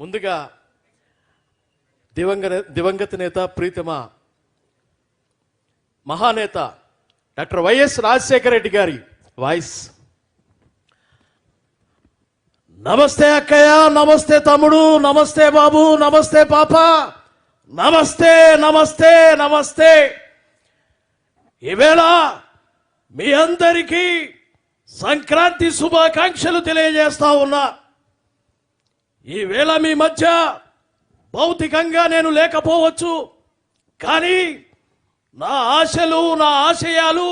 ముందుగా దివంగ దివంగత నేత ప్రీతమ మహానేత డాక్టర్ వైఎస్ రాజశేఖర రెడ్డి గారి వాయిస్. నమస్తే అక్కయ్య నమస్తే తమ్ముడు నమస్తే బాబు నమస్తే పాప నమస్తే నమస్తే నమస్తే. ఈవేళ మీ అందరికీ సంక్రాంతి శుభాకాంక్షలు తెలియజేస్తా ఉన్నా. ఈవేళ మీ మధ్య భౌతికంగా నేను లేకపోవచ్చు కానీ నా ఆశలు నా ఆశయాలు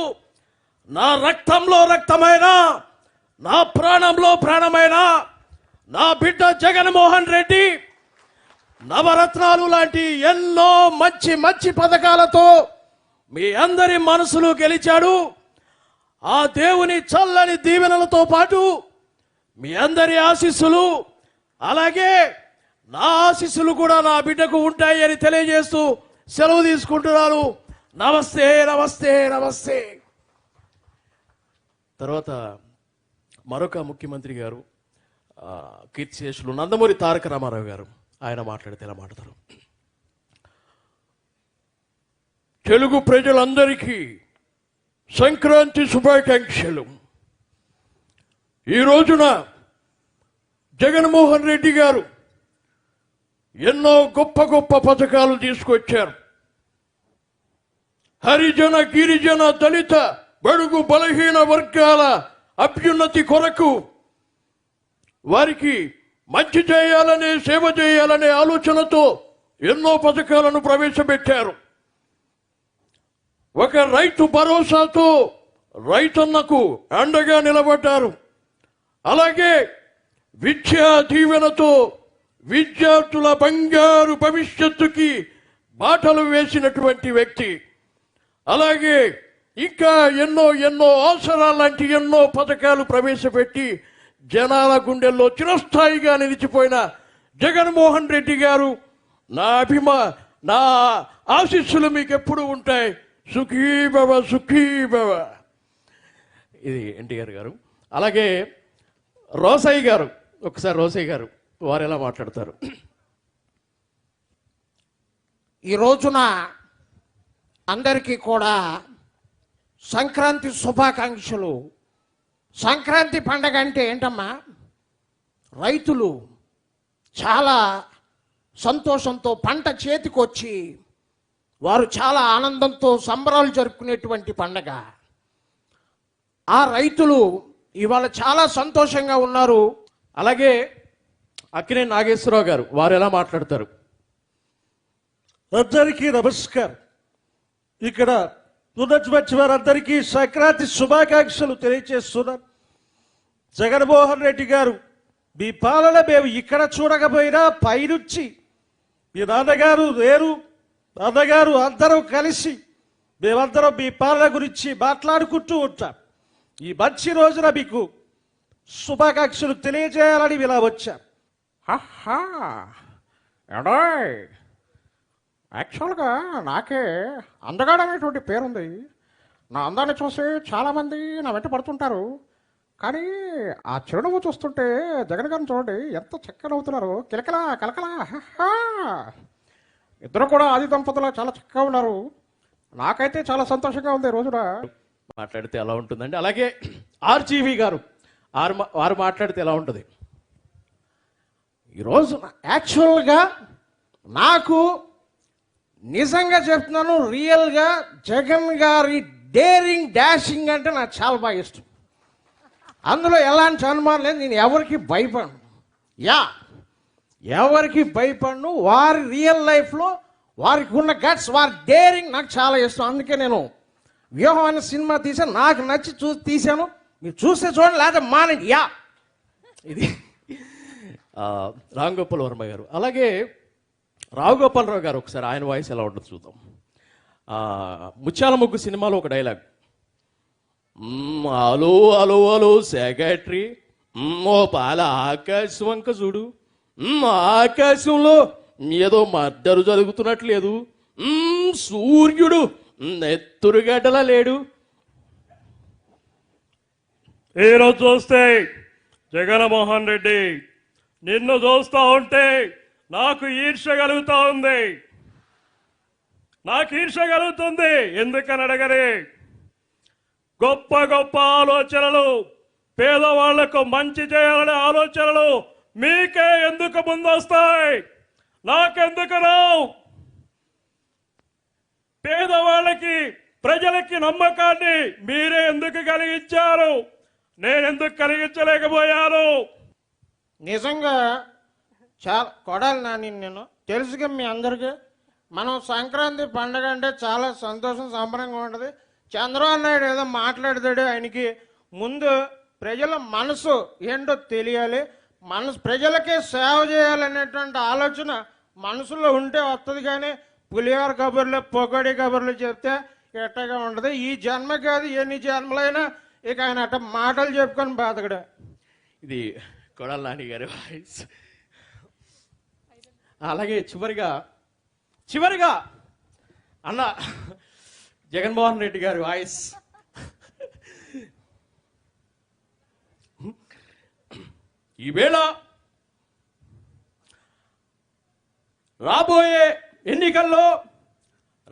నా రక్తంలో రక్తమైన నా ప్రాణంలో ప్రాణమైన నా బిడ్డ జగన్మోహన్ రెడ్డి నవరత్నాలు లాంటి ఎన్నో మంచి మంచి పథకాలతో మీ అందరి మనసులు గెలిచాడు. ఆ దేవుని చల్లని దీవెనలతో పాటు మీ అందరి ఆశీస్సులు అలాగే నా ఆశీస్సులు కూడా నా బిడ్డకు ఉంటాయి అని తెలియజేస్తూ సెలవు తీసుకుంటున్నాను. నమస్తే నమస్తే నమస్తే. తర్వాత మరొక ముఖ్యమంత్రి గారు కీర్తిశేషులు నందమూరి తారక రామారావు గారు ఆయన మాట్లాడితే ఎలా మాట్లాడతారు? తెలుగు ప్రజలందరికీ సంక్రాంతి శుభాకాంక్షలు. ఈ రోజున జగన్మోహన్ రెడ్డి గారు ఎన్నో గొప్ప గొప్ప పథకాలు తీసుకొచ్చారు. హరిజన గిరిజన దళిత బడుగు బలహీన వర్గాల అభ్యున్నతి కొరకు వారికి మంచి చేయాలనే సేవ చేయాలనే ఆలోచనతో ఎన్నో పథకాలను ప్రవేశపెట్టారు. ఒక రైతు భరోసాతో రైతన్నకు అండగా నిలబడ్డారు. అలాగే విద్యా దీవెనతో విద్యార్థుల బంగారు భవిష్యత్తుకి బాటలు వేసినటువంటి వ్యక్తి. అలాగే ఇంకా ఎన్నో ఎన్నో అవసరాలు లాంటి ఎన్నో పథకాలు ప్రవేశపెట్టి జనాల గుండెల్లో చిరస్థాయిగా నిలిచిపోయిన జగన్మోహన్ రెడ్డి గారు నా అభిమా నా ఆశీస్సులు మీకు ఎప్పుడు ఉంటాయి? సుఖీభవ సుఖీభవ. ఇది ఎన్టీఆర్ గారు. అలాగే రోసయ్య గారు. ఒకసారి రోసయ్య గారు వారు ఎలా మాట్లాడతారు? ఈ రోజున అందరికీ కూడా సంక్రాంతి శుభాకాంక్షలు. సంక్రాంతి పండగ అంటే ఏంటమ్మా? రైతులు చాలా సంతోషంతో పంట చేతికొచ్చి వారు చాలా ఆనందంతో సంబరాలు జరుపుకునేటువంటి పండగ. ఆ రైతులు ఇవాళ చాలా సంతోషంగా ఉన్నారు. అలాగే అక్కినే నాగేశ్వరరావు గారు వారు ఎలా మాట్లాడతారు? అందరికీ నమస్కారం. ఇక్కడ ఉన్నటువంటి వారందరికీ సంక్రాంతి శుభాకాంక్షలు తెలియజేస్తున్నాను జగన్మోహన్ రెడ్డి గారు మీ పాలన మేము ఇక్కడ చూడకపోయినా పైనుంచి మీ నాన్నగారు లేరు నాన్నగారు అందరం కలిసి మేమందరం మీ పాలన గురించి మాట్లాడుకుంటూ ఉంటాం. ఈ మంచి రోజున మీకు శుభాకాంక్షలు తెలియజేయాలని ఇలా వచ్చాం. హహా! ఎడాయ్ యాక్చువల్గా నాకే అందగాడు అనేటువంటి పేరుంది. నా అందాన్ని చూసి చాలామంది నా వెంట పడుతుంటారు. కానీ ఆ చిరునవ్వు చూస్తుంటే జగన్ గారిని చూడండి ఎంత చక్కగా నవ్వుతున్నారు. కిలకలా కలకలా హహా! ఇద్దరు కూడా ఆది దంపతులు చాలా చక్కగా ఉన్నారు. నాకైతే చాలా సంతోషంగా ఉంది ఈ రోజున. మాట్లాడితే ఎలా ఉంటుందండి. అలాగే ఆర్జీవి గారు. వారు మా- వారు మాట్లాడితే ఎలా ఉంటుంది? ఈరోజు యాక్చువల్గా నాకు నిజంగా చెప్తున్నాను రియల్గా జగన్ గారి డేరింగ్ డాషింగ్ అంటే నాకు చాలా బాగా ఇష్టం. అందులో ఎలాంటి అనుమానం లేదు నేను ఎవరికి భయపడను. యా ఎవరికి భయపడను వారి రియల్ లైఫ్లో వారికి ఉన్న గట్స్ వారి డేరింగ్ నాకు చాలా ఇష్టం. అందుకే నేను వ్యూహం అనే సినిమా తీసాను నాకు నచ్చి చూసి తీశాను. మీరు చూస్తే చూడండి లేదా మానండి యా. ఇది రాంగోపాల్ రామ్ వర్మ గారు. అలాగే రావుగోపాలరావు గారు ఒకసారి ఆయన వాయిస్ ఎలా ఉంటుంది చూద్దాం. ముత్యాల ముగ్గు సినిమాలో ఒక డైలాగ్. అలో అలో అలో సెక్రటరీ ఓ పాల ఆకాశం వంక చూడు. ఆకాశంలో ఏదో మద్దరు జరుగుతున్నట్లేదు. సూర్యుడు నెత్తురుగడ్డలా లేడు. ఈరోజు చూస్తే జగన్మోహన్ రెడ్డి నిన్ను చూస్తూ ఉంటే నాకు ఈర్ష కలుగుతూ ఉంది. నాకు ఈర్ష కలుగుతుంది. ఎందుకని అడగని గొప్ప గొప్ప ఆలోచనలు పేదవాళ్ళకు మంచి చేయాలనే ఆలోచనలు మీకే ఎందుకు ముందొస్తాయి? నాకెందుకు రావు? పేదవాళ్ళకి ప్రజలకి నమ్మకాన్ని మీరే ఎందుకు కలిగించారు? నేనెందుకు కలిగించలేకపోయాను? నిజంగా చాలా కొడాలి నాని నేను. తెలుసుగా మీ అందరికీ మనం సంక్రాంతి పండగ అంటే చాలా సంతోషం సంబరంగా ఉంటుంది. చంద్రబాబు నాయుడు ఏదో మాట్లాడతాడు ఆయనకి. ముందు ప్రజల మనసు ఏంటో తెలియాలి. మనసు ప్రజలకే సేవ చేయాలనేటువంటి ఆలోచన మనసులో ఉంటే వస్తుంది కానీ పులిహోర కబుర్లు పొగడి కబుర్లు చెప్తే ఎట్టగా ఉండదు ఈ జన్మ కాదు ఎన్ని జన్మలైనా ఇక ఆయన అట్ట మాటలు చెప్పుకొని బాధకడు ఇది కొడాల నాని గారి వాయిస్. అలాగే చివరిగా చివరిగా అన్న జగన్మోహన్ రెడ్డి గారి వాయిస్. ఈవేళ రాబోయే ఎన్నికల్లో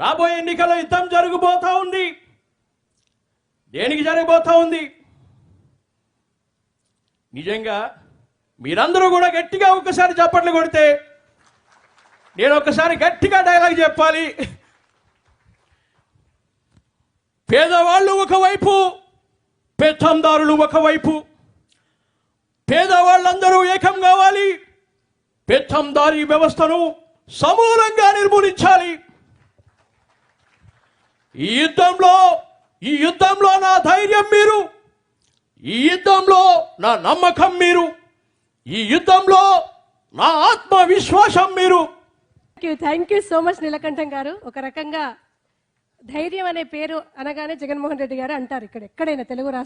రాబోయే ఎన్నికల్లో యుద్ధం జరిగిపోతూ ఉంది. దేనికి జరగబోతా ఉంది? నిజంగా మీరందరూ కూడా గట్టిగా ఒక్కసారి చప్పట్లు కొడితే నేను ఒక్కసారి గట్టిగా డైలాగ్ చెప్పాలి. పేదవాళ్ళు ఒకవైపు పెత్తందారులు ఒకవైపు పేదవాళ్ళందరూ ఏకం కావాలి పెత్తందారి వ్యవస్థను సమూలంగా నిర్మూలించాలి. ఈ యుద్ధంలో ఈ యుద్ధంలో నా ధైర్యం మీరు. ఈ యుద్ధంలో నా నమ్మకం మీరు. ఈ యుద్ధంలో నా ఆత్మవిశ్వాసం మీరు. Thank you thank you so much Neelakantam గారు. ఒక రకంగా ధైర్యం అనే పేరు అనగానే జగన్మోహన్ రెడ్డి గారు అంటారు ఇక్కడ ఎక్కడైనా తెలుగు రాష్ట్రం